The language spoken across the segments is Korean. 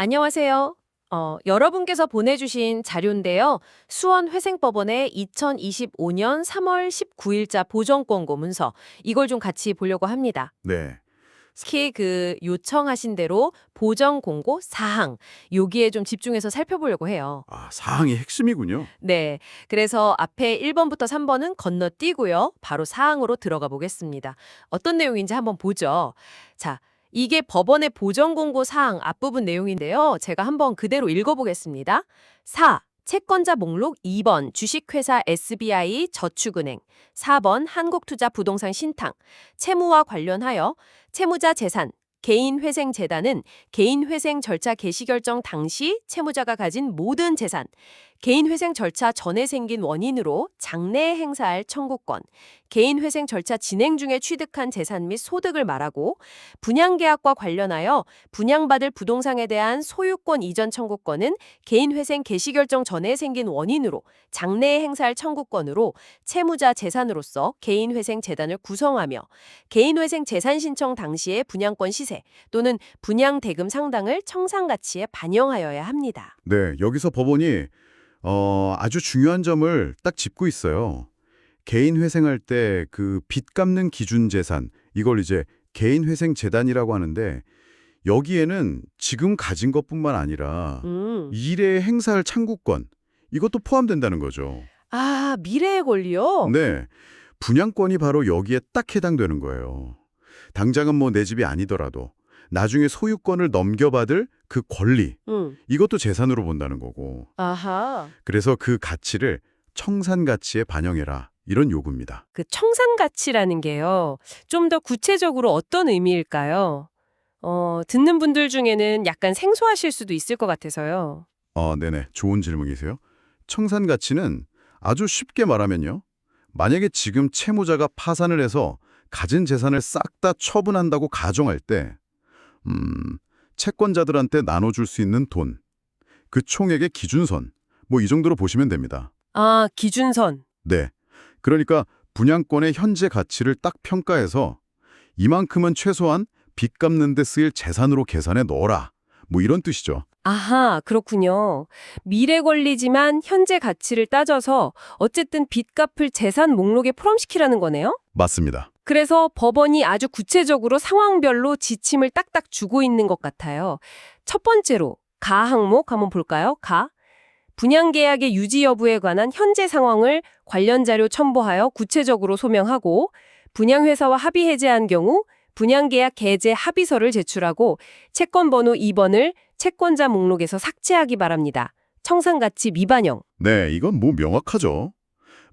안녕하세요. 어, 여러분께서 보내주신 자료인데요. 수원회생법원의 2025년 3월 19일자 보정권고 문서 이걸 좀 같이 보려고 합니다. 네. 특히 그 요청하신 대로 보정 공고 사항 여기에 좀 집중해서 살펴보려고 해요. 아, 사항이 핵심이군요. 네. 그래서 앞에 1번부터 3번은 건너뛰고요. 바로 사항으로 들어가 보겠습니다. 어떤 내용인지 한번 보죠. 자, 이게 법원의 보정 공고 사항 앞부분 내용인데요. 제가 한번 그대로 읽어보겠습니다. 4. 채권자 목록 2번 주식회사 SBI 저축은행 4번 한국투자부동산 신탁 채무와 관련하여 채무자 재산 개인회생재단은 개인회생 절차 개시 결정 당시 채무자가 가진 모든 재산 개인회생 절차 전에 생긴 원인으로 장래에 행사할 청구권, 개인회생 절차 진행 중에 취득한 재산 및 소득을 말하고 분양계약과 관련하여 분양받을 부동산에 대한 소유권 이전 청구권은 개인회생 개시결정 전에 생긴 원인으로 장래에 행사할 청구권으로 채무자 재산으로서 개인회생 재단을 구성하며 개인회생 재산 신청 당시의 분양권 시세 또는 분양 대금 상당을 청산가치에 반영하여야 합니다. 네, 여기서 법원이 어, 아주 중요한 점을 딱 짚고 있어요. 개인 회생할 때 그 빚 갚는 기준 재산, 이걸 이제 개인 회생 재단이라고 하는데 여기에는 지금 가진 것뿐만 아니라 음. 미래에 행사할 창구권, 이것도 포함된다는 거죠. 아, 미래의 권리요? 네, 분양권이 바로 여기에 딱 해당되는 거예요. 당장은 뭐 내 집이 아니더라도 나중에 소유권을 넘겨받을 그 권리, 음. 이것도 재산으로 본다는 거고. 아하. 그래서 그 가치를 청산 가치에 반영해라. 이런 요구입니다. 그 청산 가치라는 게요. 좀 더 구체적으로 어떤 의미일까요? 어, 듣는 분들 중에는 약간 생소하실 수도 있을 것 같아서요. 어, 네네. 좋은 질문이세요. 청산 가치는 아주 쉽게 말하면요. 만약에 지금 채무자가 파산을 해서 가진 재산을 싹 다 처분한다고 가정할 때 음, 채권자들한테 나눠줄 수 있는 돈, 그 총액의 기준선, 뭐 이 정도로 보시면 됩니다. 아, 기준선. 네. 그러니까 분양권의 현재 가치를 딱 평가해서 이만큼은 최소한 빚 갚는 데 쓰일 재산으로 계산해 넣어라. 뭐 이런 뜻이죠. 아하, 그렇군요. 미래 권리지만 현재 가치를 따져서 어쨌든 빚 갚을 재산 목록에 포함시키라는 거네요? 맞습니다. 그래서 법원이 아주 구체적으로 상황별로 지침을 딱딱 주고 있는 것 같아요. 첫 번째로 가 항목 한번 볼까요? 가. 분양 계약의 유지 여부에 관한 현재 상황을 관련 자료 첨부하여 구체적으로 소명하고 분양회사와 합의 해제한 경우 분양계약 개제 합의서를 제출하고 채권 번호 2번을 채권자 목록에서 삭제하기 바랍니다. 청산가치 미반영. 네, 이건 뭐 명확하죠.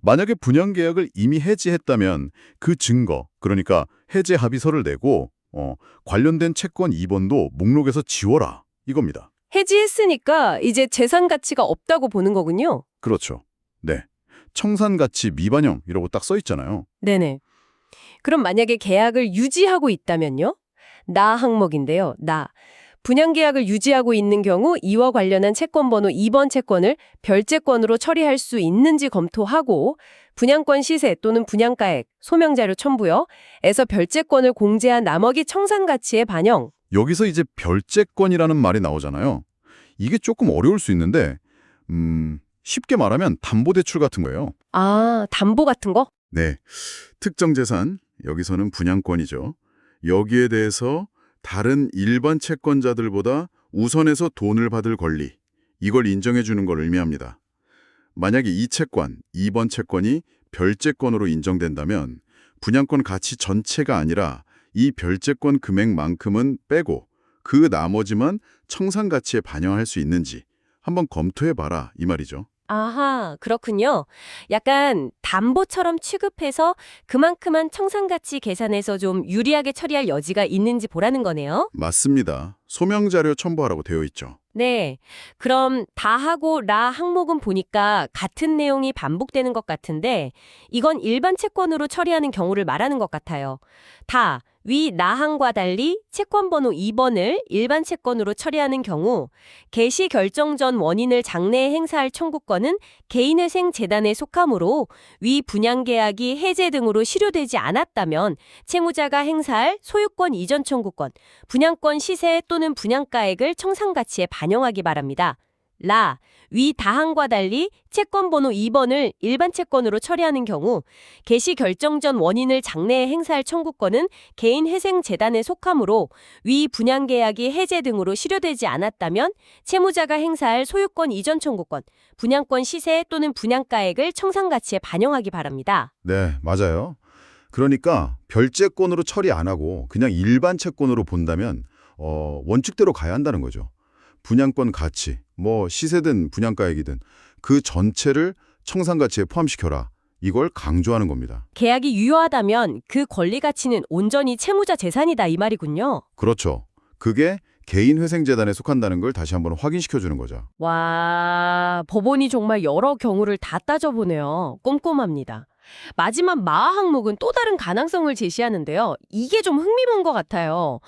만약에 분양 계약을 이미 해지했다면 그 증거, 그러니까 해제 합의서를 내고 어, 관련된 채권 2번도 목록에서 지워라. 이겁니다. 해지했으니까 이제 재산 가치가 없다고 보는 거군요. 그렇죠. 네. 청산 가치 미반영 이라고 딱 써 있잖아요. 네네. 그럼 만약에 계약을 유지하고 있다면요? 나 항목인데요. 나. 분양 계약을 유지하고 있는 경우 이와 관련한 채권 번호 2번 채권을 별채권으로 처리할 수 있는지 검토하고 분양권 시세 또는 분양가액, 소명자료 첨부요. 에서 별채권을 공제한 나머지 청산 가치의 반영. 여기서 이제 별채권이라는 말이 나오잖아요. 이게 조금 어려울 수 있는데 음, 쉽게 말하면 담보대출 같은 거예요. 아, 담보 같은 거? 네. 특정 재산, 여기서는 분양권이죠. 여기에 대해서 다른 일반 채권자들보다 우선해서 돈을 받을 권리, 이걸 인정해 주는 걸 의미합니다. 만약에 이 채권, 2번 채권이 별채권으로 인정된다면 분양권 가치 전체가 아니라 이 별채권 금액만큼은 빼고 그 나머지만 청산 가치에 반영할 수 있는지 한번 검토해 봐라 이 말이죠. 아하, 그렇군요. 약간 담보처럼 취급해서 그만큼만 청산가치 계산해서 좀 유리하게 처리할 여지가 있는지 보라는 거네요. 맞습니다. 소명 자료 첨부하라고 되어 있죠. 네. 그럼 다하고 라 항목은 보니까 같은 내용이 반복되는 것 같은데 이건 일반 채권으로 처리하는 경우를 말하는 것 같아요. 다, 위 나항과 달리 채권 번호 2번을 일반 채권으로 처리하는 경우 개시 결정 전 원인을 장래에 행사할 청구권은 개인회생 재단에 속하므로 위 분양 계약이 해제 등으로 실효되지 않았다면 채무자가 행사할 소유권 이전 청구권, 분양권 시세 또는 분양가액을 청산가치에 반영하기 바랍니다. 라, 위 다항과 달리 채권 번호 2번을 일반 채권으로 처리하는 경우 개시 결정 전 원인을 장래에 행사할 청구권은 개인 회생 재단에 속하므로 위 분양 계약이 해제 등으로 실효되지 않았다면 채무자가 행사할 소유권 이전 청구권, 분양권 시세 또는 분양가액을 청산가치에 반영하기 바랍니다. 네, 맞아요. 그러니까 별채권으로 처리 안 하고 그냥 일반 채권으로 본다면 어, 원칙대로 가야 한다는 거죠. 분양권 가치, 뭐 시세든 분양가액이든 그 전체를 청산가치에 포함시켜라. 이걸 강조하는 겁니다. 계약이 유효하다면 그 권리 가치는 온전히 채무자 재산이다 이 말이군요. 그렇죠. 그게 개인회생재단에 속한다는 걸 다시 한번 확인시켜 주는 거죠. 와, 법원이 정말 여러 경우를 다 따져보네요. 꼼꼼합니다. 마지막 마 항목은 또 다른 가능성을 제시하는데요. 이게 좀 흥미로운 것 같아요.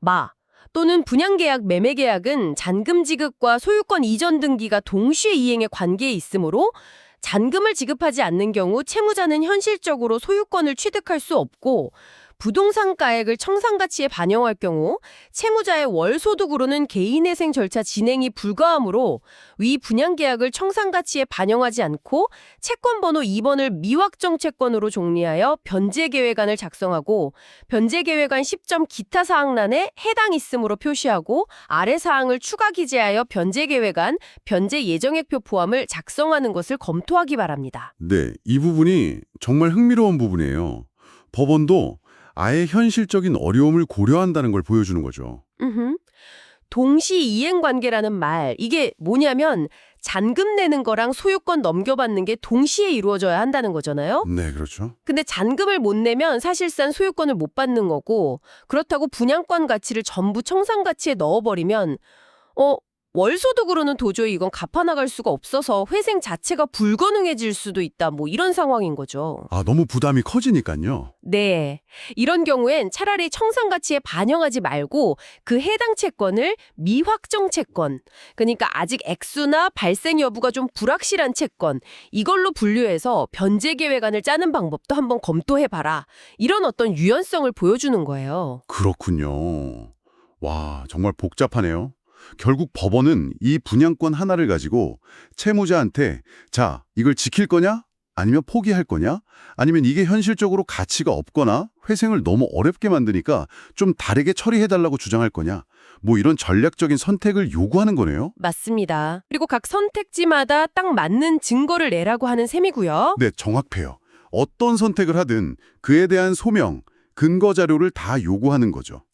마 또는 분양계약, 매매계약은 잔금 지급과 소유권 이전 등기가 동시에 이행의 관계에 있으므로 잔금을 지급하지 않는 경우 채무자는 현실적으로 소유권을 취득할 수 없고 부동산 가액을 청산 가치에 반영할 경우 채무자의 월 소득으로는 개인회생 절차 진행이 불가하므로 위 분양 계약을 청산 가치에 반영하지 않고 채권 번호 2번을 미확정 채권으로 정리하여 변제 계획안을 작성하고 변제 계획안 10점 기타 사항란에 해당 있음으로 표시하고 아래 사항을 추가 기재하여 변제 계획안, 변제 예정액표 포함을 작성하는 것을 검토하기 바랍니다. 네, 이 부분이 정말 흥미로운 부분이에요. 법원도 아예 현실적인 어려움을 고려한다는 걸 보여주는 거죠. 음흠. 동시 이행 관계라는 말 이게 뭐냐면 잔금 내는 거랑 소유권 넘겨받는 게 동시에 이루어져야 한다는 거잖아요. 네, 그렇죠. 근데 잔금을 못 내면 사실상 소유권을 못 받는 거고 그렇다고 분양권 가치를 전부 청산 가치에 넣어버리면 어 월소득으로는 도저히 이건 갚아나갈 수가 없어서 회생 자체가 불가능해질 수도 있다 뭐 이런 상황인 거죠. 아, 너무 부담이 커지니까요. 네. 이런 경우엔 차라리 청산 가치에 반영하지 말고 그 해당 채권을 미확정 채권, 그러니까 아직 액수나 발생 여부가 좀 불확실한 채권, 이걸로 분류해서 변제 계획안을 짜는 방법도 한번 검토해 봐라. 이런 어떤 유연성을 보여주는 거예요. 그렇군요. 와, 정말 복잡하네요. 결국 법원은 이 분양권 하나를 가지고 채무자한테 자, 이걸 지킬 거냐? 아니면 포기할 거냐? 아니면 이게 현실적으로 가치가 없거나 회생을 너무 어렵게 만드니까 좀 다르게 처리해달라고 주장할 거냐? 뭐 이런 전략적인 선택을 요구하는 거네요. 맞습니다. 그리고 각 선택지마다 딱 맞는 증거를 내라고 하는 셈이고요. 네, 정확해요. 어떤 선택을 하든 그에 대한 소명, 근거 자료를 다 요구하는 거죠.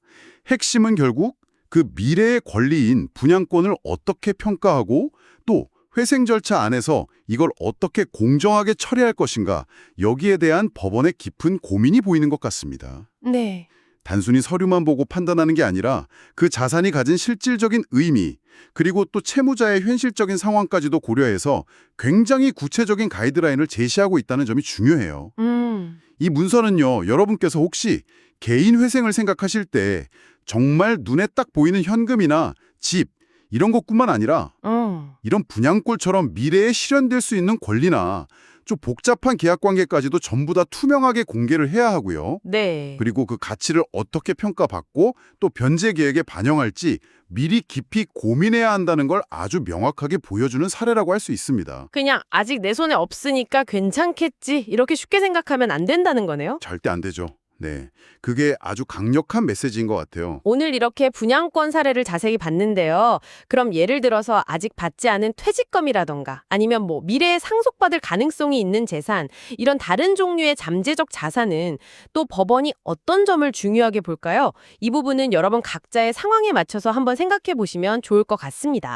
핵심은 결국 그 미래의 권리인 분양권을 어떻게 평가하고 또 회생 절차 안에서 이걸 어떻게 공정하게 처리할 것인가 여기에 대한 법원의 깊은 고민이 보이는 것 같습니다. 네. 단순히 서류만 보고 판단하는 게 아니라 그 자산이 가진 실질적인 의미 그리고 또 채무자의 현실적인 상황까지도 고려해서 굉장히 구체적인 가이드라인을 제시하고 있다는 점이 중요해요. 음. 이 문서는요, 여러분께서 혹시 개인 회생을 생각하실 때 정말 눈에 딱 보이는 현금이나 집 이런 것뿐만 아니라 음. 이런 분양골처럼 미래에 실현될 수 있는 권리나 좀 복잡한 계약 관계까지도 전부 다 투명하게 공개를 해야 하고요. 네. 그리고 그 가치를 어떻게 평가받고 또 변제 계획에 반영할지 미리 깊이 고민해야 한다는 걸 아주 명확하게 보여주는 사례라고 할 수 있습니다. 그냥 아직 내 손에 없으니까 괜찮겠지 이렇게 쉽게 생각하면 안 된다는 거네요. 절대 안 되죠. 네. 그게 아주 강력한 메시지인 것 같아요. 오늘 이렇게 분양권 사례를 자세히 봤는데요. 그럼 예를 들어서 아직 받지 않은 퇴직금이라던가 아니면 뭐 미래에 상속받을 가능성이 있는 재산 이런 다른 종류의 잠재적 자산은 또 법원이 어떤 점을 중요하게 볼까요? 이 부분은 여러분 각자의 상황에 맞춰서 한번 생각해 보시면 좋을 것 같습니다.